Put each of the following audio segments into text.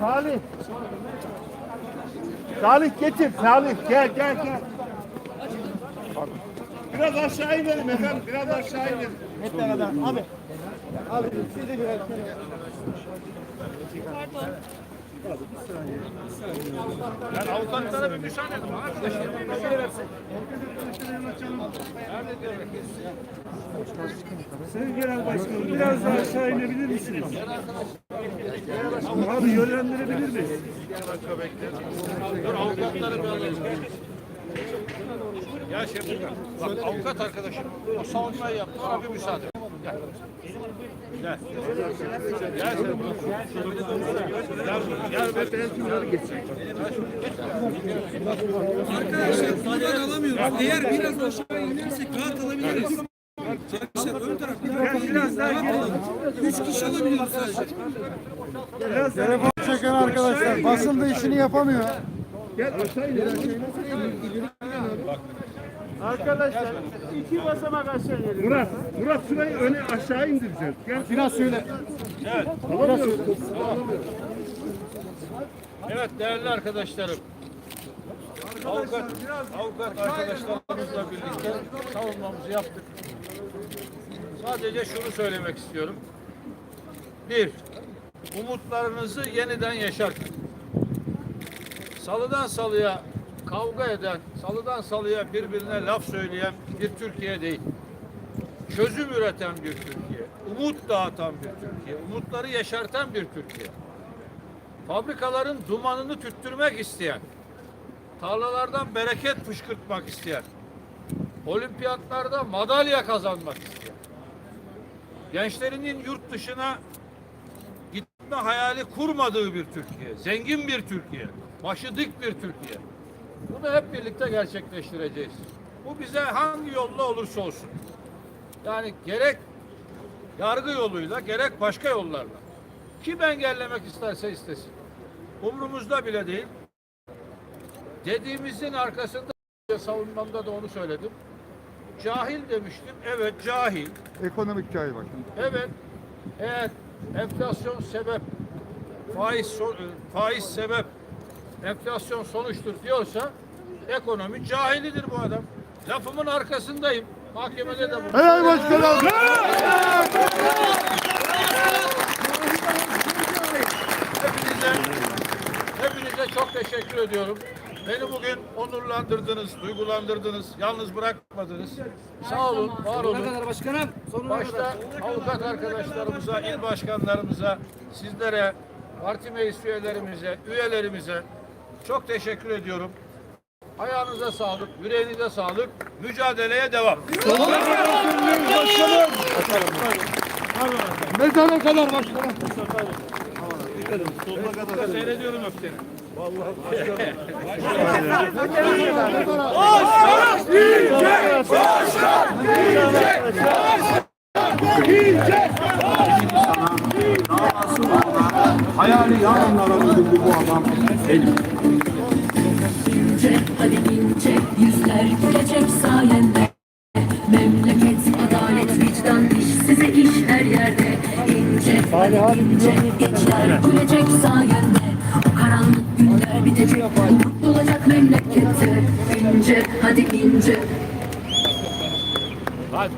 Salih. Salih getir. Salih gel gel gel. Biraz aşağı inelim efendim. Biraz aşağı inelim. Hep beraber. Abi. Abi siz de biraz. Yani avukatlara bir müsaade edin. Sayın Genel Başkanım biraz daha aşağı inebilir misiniz? Abi yönlendirebilir miyiz? Dur avukatları bir alalım. Ya şey bak avukat arkadaşım o savunmayı yaptı. Ona bir müsaade. Gel. Sen. Arkadaşlar buradan alamıyoruz. Eğer biraz aşağı inersek rahat alabiliriz. Telefon çeken arkadaşlar basın da işini yapamıyor. gel. Arkadaşlar iki basamak aşağı inelim. Murat, Murat şurayı öne aşağı indireceğiz. Gel. Biraz söyle. Evet değerli arkadaşlarım. Avukat, avukat arkadaşlarımızla birlikte savunmamızı yaptık. Sadece şunu söylemek istiyorum. Bir, umutlarınızı yeniden yaşartın. Salıdan salıya kavga eden, salıdan salıya birbirine laf söyleyen bir Türkiye değil. Çözüm üreten bir Türkiye, umut dağıtan bir Türkiye, umutları yaşartan bir Türkiye fabrikaların dumanını tüttürmek isteyen, tarlalardan bereket fışkırtmak isteyen, olimpiyatlarda madalya kazanmak isteyen, gençlerinin yurt dışına gitme hayali kurmadığı bir Türkiye, zengin bir Türkiye, başı dik bir Türkiye. Bunu hep birlikte gerçekleştireceğiz. Bu bize hangi yolla olursa olsun. Yani gerek yargı yoluyla gerek başka yollarla. Kim engellemek isterse istesin. Umrumuzda bile değil. Dediğimizin arkasında savunmamda da onu söyledim. Cahil demiştim. Evet cahil. Ekonomik cahil bak. Evet. Eğer enflasyon sebep, faiz so- faiz sebep, enflasyon sonuçtur diyorsa ekonomi cahilidir bu adam. Lafımın arkasındayım. Mahkemede de bu. Helal başkanım. Hepinize, hepinize çok teşekkür ediyorum. Beni bugün onurlandırdınız, duygulandırdınız, yalnız bırakmadınız. Sağ olun, var olun. kadar başkanım. Sonuna Başta avukat arkadaşlarımıza, il başkanlarımıza, sizlere, parti meclis üyelerimize, üyelerimize çok teşekkür ediyorum. Ayağınıza sağlık, yüreğinize sağlık. Mücadeleye devam. Mezara kadar başkanım. Seyrediyorum öpteni. Hayali yarınlara bu adam. Benim. ince hadi ince yüzler gülecek sayende Memleket, adalet, vicdan, iş size iş her yerde İnce hadi ince gençler gülecek sayende olacak memlekette İnce hadi ince Hadi.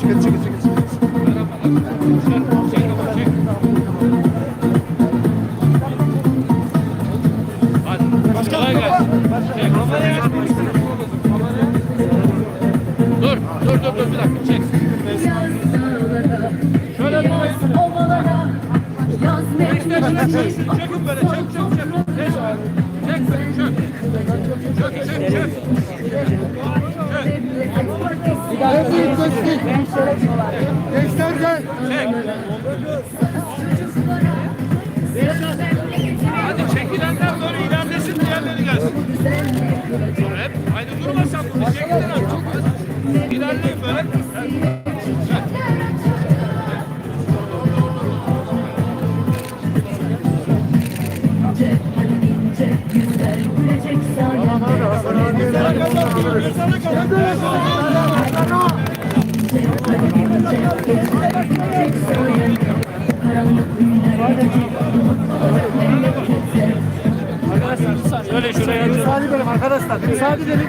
Çıkın çıkın çıkın. Hadi. Kolay dağlara, Şöyle durayım. ovalara Yaz geçecek memlekete Müsaade edelim arkadaşlar. Müsaade edelim.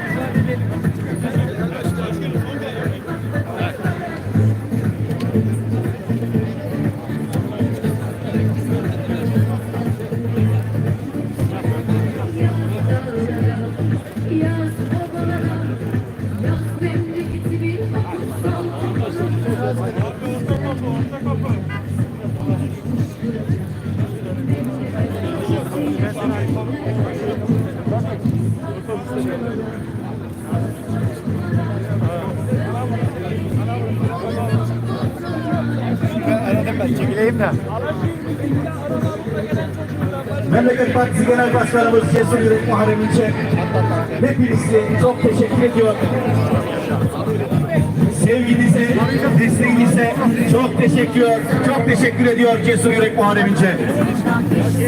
Çekileyim de. Memleket Partisi Genel Başkanımız Cesur Yürek Muharrem İlçe hepinizi çok teşekkür ediyor. Sevginize, desteğinize çok teşekkür, çok teşekkür ediyor Cesur Yürek Muharrem İlçe.